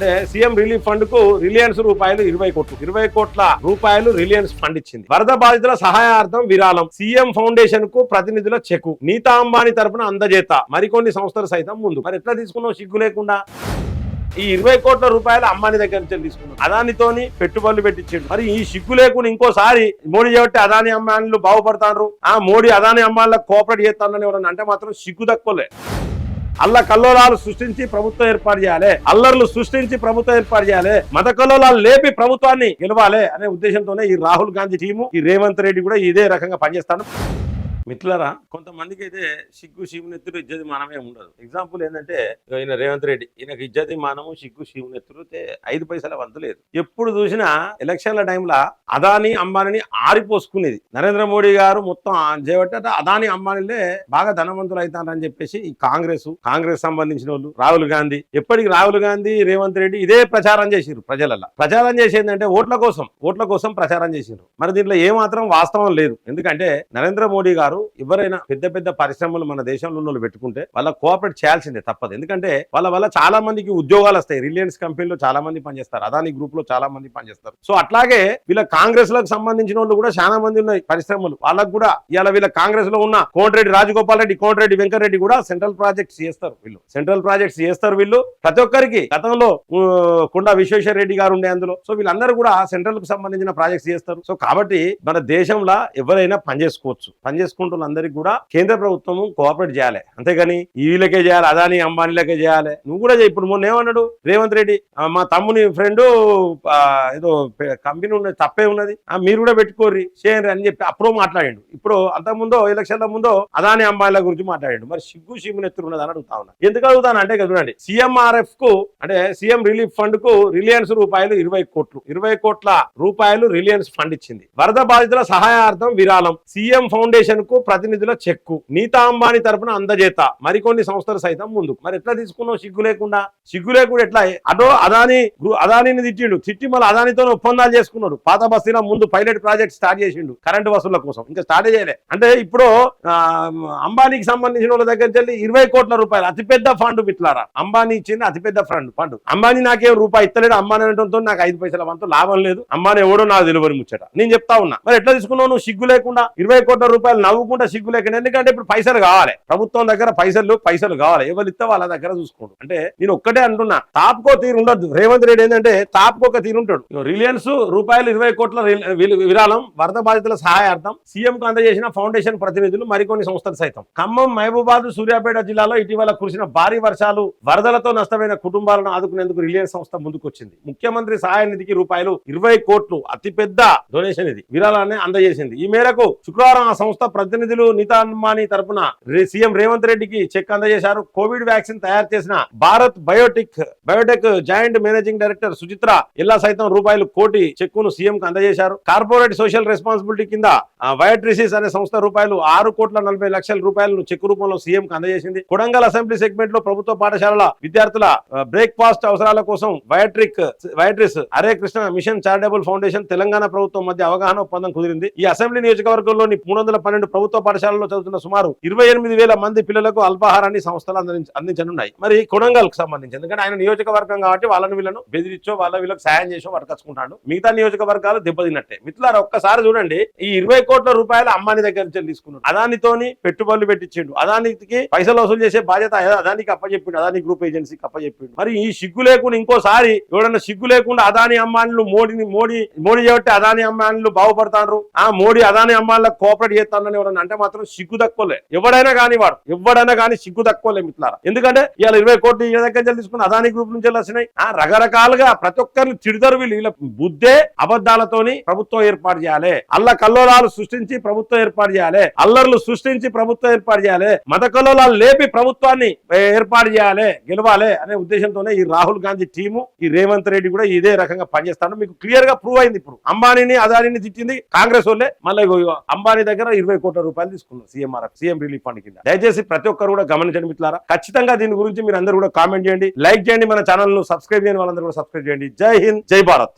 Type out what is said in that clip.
అంటే CM relief ఫండ్కు Reliance రూపాయలు ఇరవై కోట్లు. ఇరవై కోట్ల రూపాయలు రిలయన్స్ ఫండ్ ఇచ్చింది. వరద బాధితుల సహాయార్థం విరాళం. సీఎం ఫౌండేషన్కు ప్రతినిధుల చెక్కు నీతా అంబానీ తరపున అందజేత. మరికొన్ని సంస్థలు సైతం ముందు. మరి ఎట్లా తీసుకున్నావు సిగ్గు లేకుండా? ఈ ఇరవై కోట్ల రూపాయలు అమ్మాని దగ్గర నుంచి తీసుకున్నాడు అదానితోని పెట్టుబడులు పెట్టించాడు. మరి ఈ సిగ్గు లేకుండా ఇంకోసారి మోడీ చేయబట్టి అదాని అమ్మాయిలు బాగుపడతారు ఆ మోడీ అదాని అమ్మాయిలకు కోఆపరేట్ చేస్తానని ఎవరన్నా అంటే మాత్రం సిగ్గు తక్కువలే. అల్ల కల్లోలాలు సృష్టించి ప్రభుత్వం ఏర్పాటు చేయాలి. అల్లర్లు సృష్టించి ప్రభుత్వం ఏర్పాటు చేయాలి. మత కల్లోలాలు లేపి ప్రభుత్వాన్ని గెలవాలి అనే ఉద్దేశంతోనే ఈ రాహుల్ గాంధీ టీము ఈ రేవంత్ రెడ్డి కూడా ఇదే రకంగా పనిచేస్తాను. మిత్రులారా కొంతమందికి అయితే సిగ్గు శివునెత్తుడు ఇజ్జతి మానమే ఉండదు. ఎగ్జాంపుల్ ఏంటంటే ఈయన రేవంత్ రెడ్డి ఈయనకి ఇజ్జతి మానము సిగ్గు శివునెత్తుడు ఐదు పైసల వంతు లేదు. ఎప్పుడు చూసినా ఎలక్షన్ల టైంలో అదాని అంబానీని ఆరిపోసుకునేది. నరేంద్ర మోడీ గారు మొత్తం చేయబట్టి అదాని అంబానీలే బాగా ధనవంతులు అవుతారని చెప్పేసి ఈ కాంగ్రెస్ కాంగ్రెస్ సంబంధించిన వాళ్ళు రాహుల్ గాంధీ ఎప్పటికి రాహుల్ గాంధీ రేవంత్ రెడ్డి ఇదే ప్రచారం చేసిరు ప్రజలలో ప్రచారం చేసేది ఓట్ల కోసం ఓట్ల కోసం ప్రచారం చేసిరు మరి దీంట్లో ఏమాత్రం వాస్తవం లేదు. ఎందుకంటే నరేంద్ర మోడీ గారు ఎవరైనా పెద్ద పెద్ద పరిశ్రమలు మన దేశంలో ఉన్న పెట్టుకుంటే వాళ్ళ కోఆపరేట్ చేయాల్సిందే తప్పదు. ఎందుకంటే వాళ్ళ వల్ల చాలా మందికి ఉద్యోగాలు వస్తాయి. రిలయన్స్ కంపెనీలో చాలా మంది పనిచేస్తారు. అదాని గ్రూప్లో చాలా మంది పనిచేస్తారు. సో అట్లాగే వీళ్ళ కాంగ్రెస్లకు సంబంధించిన వాళ్ళు కూడా చాలా మంది ఉన్నాయి పరిశ్రమలు. వాళ్ళకు కూడా ఇలా వీళ్ళ కాంగ్రెస్లో ఉన్న కోటిరెడ్డి రాజగోపాల్ రెడ్డి కోటిరెడ్డి వెంకటరెడ్డి కూడా సెంట్రల్ ప్రాజెక్ట్స్ చేస్తారు వీళ్ళు. సెంట్రల్ ప్రాజెక్ట్స్ చేస్తారు వీళ్ళు. ప్రతి ఒక్కరికి గతంలో కొండ విశ్వేశ్వర రెడ్డి గారు ఉండే అందులో. సో వీళ్ళందరూ కూడా సెంట్రల్కు సంబంధించిన ప్రాజెక్ట్స్ చేస్తారు. సో కాబట్టి మన దేశంలో ఎవరైనా పనిచేసుకోవచ్చు. చేసుకుంటున్న అందరికి కూడా కేంద్ర ప్రభుత్వం కోఆపరేట్ చేయాలి. అంతేగాని ఈ వీళ్ళకే చేయాలి అదాని అంబానీలకే చేయాలి. నువ్వు కూడా ఇప్పుడు మొన్న ఏమన్నాడు? రేవంత్ రెడ్డి మా తమ్ముని ఫ్రెండ్ ఏదో కంపెనీ ఉన్నది తప్పే ఉన్నది. మీరు కూడా పెట్టుకోర్రి చేయండి అని చెప్పి అప్పుడు మాట్లాడిండు. ఇప్పుడు అంతకుముందో ఎలక్షన్ల ముందో అదాని అంబానీల గురించి మాట్లాడిండు. మరి సిగ్గు సిగ్గు నెత్తురు ఉన్నది అని అడుగుతా ఉన్నా. ఎందుకు అడుగుతాను? అంటే చూడండి సిఎంఆర్ఎఫ్కు అంటే సీఎం రిలీఫ్ ఫండ్కు రిలయన్స్ రూపాయలు ఇరవై కోట్లు. ఇరవై కోట్ల రూపాయలు రిలయన్స్ ఫండ్ ఇచ్చింది. వరద బాధితుల సహాయార్థం విరాళం. సీఎం ఫౌండేషన్ బ్యాంకు ప్రతినిధుల చెక్కు. నీతా అంబానీ తరపున అందజేత. మరికొన్ని సంస్థలు సైతం ముందు మరి ఎట్లా తీసుకున్నావు సిగ్గు లేకుండా? సిగ్గు లేకుండా ఎట్లా? అటో అదాని గ్రూ- అదానిని తిట్టిండు. తిట్టి మళ్ళీ అదానితో ఒప్పందాలు చేసుకున్నాడు. పాత బస్తీలో ముందు పైలట్ ప్రాజెక్ట్ స్టార్ట్ చేసిండు కరెంటు వసూళ్ళ కోసం. ఇంకా స్టార్ట్ చేయలే. అంటే ఇప్పుడు ఆ, అంబానీకి సంబంధించిన వాళ్ళ దగ్గర చెల్లి ఇరవై కోట్ల రూపాయలు అతిపెద్ద ఫండ్ మిట్లారా అంబానీ ఇచ్చింది అతిపెద్ద ఫండ్ ఫండ్. అంబానీ నాకేం రూపాయి ఇస్తలేడు. అంబానీ అనడంతో నాకు ఐదు పైసల వంతు లాభం లేదు. అంబానీ ఎవడో నాకు తెలియని ముచ్చట. నేను చెప్తా ఉన్నా. మరి ఎట్లా తీసుకున్నావు నువ్వు? సిగ్గు లేకుండా. ఇరవై కోట్ల రూపాయలు నవ్వుకుంటా సిగ్గు లేకుండా ఎందుకంటే ఇప్పుడు పైసలు కావాలి. ప్రభుత్వం దగ్గర పైసలు పైసలు కావాలి. ఎవరు ఇస్తే వాళ్ళ దగ్గర చూసుకోండు. అంటే నేను ఒక్కటే అంటున్నా తాపుకో తీరు ఉండదు రేవంత్ రెడ్డి ఏంటంటే తాపుకోక తీరు ఉంటాడు. రిలయన్స్ రూపాయలు ఇరవై కోట్ల విరాళం వరద బాధితుల సహాయార్థం సీఎం కు అందజేసిన ఫౌండేషన్ ప్రతినిధులు మరికొన్ని సంస్థలు సైతం. ఖమ్మం మహబూబాద్ సూర్యాపేట జిల్లాలో ఇటీవల కురిసిన భారీ వర్షాలు వరదలతో నష్టమైన కుటుంబాలను ఆదుకునేందుకు రిలయన్స్ సంస్థ ముందుకొచ్చింది. ముఖ్యమంత్రి సహాయ నిధికి రూపాయలు ఇరవై కోట్లు అతిపెద్ద డొనేషన్ ఇది. విరాళాన్ని అందజేసింది. ఈ మేరకు శుక్రవారం ఆ సంస్థ ప్రతినిధులు నీతా అంబానీ తరపున సీఎం రేవంత్ రెడ్డికి చెక్ అందజేశారు. కోవిడ్ వ్యాక్సిన్ తయారు చేసిన Bharat biotic Biotech joint managing director Suchitra Ella సైతం రూపాయలు కోటి చెక్కును సీఎం కు అందజేశారు. కార్పొరేట్ సోషల్ రెస్పాన్సిబిలిటీ కింద వయోట్రిసిస్ అనే సంస్థ రూపాయలు ఆరు కోట్ల నలభై లక్షల రూపాయలను చెక్కు రూపంలో సీఎం కు అందజేసింది. కొడంగల్ అసెంబ్లీ సెగ్మెంట్లో ప్రభుత్వ పాఠశాలల విద్యార్థుల బ్రేక్ఫాస్ట్ అవసరాల కోసం వయోట్రిక్ వయట్రిస్ Hare Krishna mission charitable foundation Telangana ప్రభుత్వం మధ్య అవగాహన ఒప్పందం కుదిరింది. ఈ అసెంబ్లీ నియోజకవర్గంలోని మూడు వందల పన్నెండు ప్రభుత్వ పాఠశాలలో చదువుతున్న సుమారు ఇరవై ఎనిమిది వేల మంది పిల్లలకు అల్పాహారాన్ని సంస్థలు అందించనున్నాయి. మరి కొడంగల్కు సంబంధించి ఎందుకంటే ఆయన నియోజకవర్గం కాబట్టి వాళ్ళని వీళ్ళను బెదిరించో వాళ్ళ వీళ్ళకి సాయం చేసో పట్టుకొచ్చుకుంటాడు మిగతా నియోజకవర్గాలు దెబ్బతిన్నట్టే. మిత్రులారు ఒక్కసారి చూడండి ఈ ఇరవై కోట్ల రూపాయలు అమ్మాని దగ్గర నుంచి తీసుకున్నాడు. అదానితోని పెట్టుబడులు పెట్టించిండు. అదానికి పైసలు వసూలు చేసే బాధ్యత అదానికి అప్పచెప్పిండు అదాని గ్రూప్ ఏజెన్సీకి అప్పచెప్పిండు మరి ఈ సిగ్గు లేకుండా ఇంకోసారి ఎవడన్నా సిగ్గు లేకుండా అదాని అమ్మానులు మోడీని మోడీ మోడీ చేయబట్టి అదాని అమ్మానులు బాగుపడతారు ఆ మోడీ అదాని అమ్మానులకు కోఆపరేట్ చేస్తానని ఎవరన్నా అంటే మాత్రం సిగ్గు తక్కువలే. ఎవడైనా కానీ వాడు ఎవడైనా కానీ సిగ్గు తక్కువలే మిత్రులారా. ఎందుకంటే ఇవాళ ఇరవై కోట్లు ఈ దగ్గర నుంచి తీసుకుని అదాని గ్రూప్ నుంచి వచ్చినాయి. ఆ రకరకాలుగా ప్రతి ఒక్కరిని తిడతారు వీళ్ళు వీళ్ళ బుద్ధే అబద్ధాలతోని ప్రభుత్వం ఏర్పాటు చేయాలి. అల్ల కల్లోలాలు సృష్టించి ప్రభుత్వం ఏర్పాటు చేయాలి. అల్లర్లు సృష్టించి ప్రభుత్వం ఏర్పాటు చేయాలి. మత కల్లోలాలు లేపి ప్రభుత్వాన్ని ఏర్పాటు చేయాలి గెలవాలి అనే ఉద్దేశంతోనే ఈ రాహుల్ గాంధీ టీము ఈ రేవంత్ రెడ్డి కూడా ఇదే రకంగా పనిచేస్తాడు మీకు క్లియర్గా ప్రూవ్ అయింది ఇప్పుడు. అంబానీని అదానిని తిట్టింది కాంగ్రెస్ వాళ్ళే. మళ్ళీ అంబానీ దగ్గర ఇరవై కోట్ల రూపాయలు తీసుకున్నాం సీఎంఆర్ఎఫ్ సీఎం రిలీఫ్ ఫండ్ కింద. దయచేసి ప్రతి ఒక్కరు కూడా గమనించండి మిత్రులారా. ఖచ్చితంగా దీని గురించి మీరు అందరూ కూడా కామెంట్ చేయండి లైక్ చేయండి మన ఛానల్ను సబ్స్క్రైబ్ చేయని వాళ్ళందరూ కూడా సబ్స్క్రైబ్ చేయండి. జై హింద్ జై భారత్.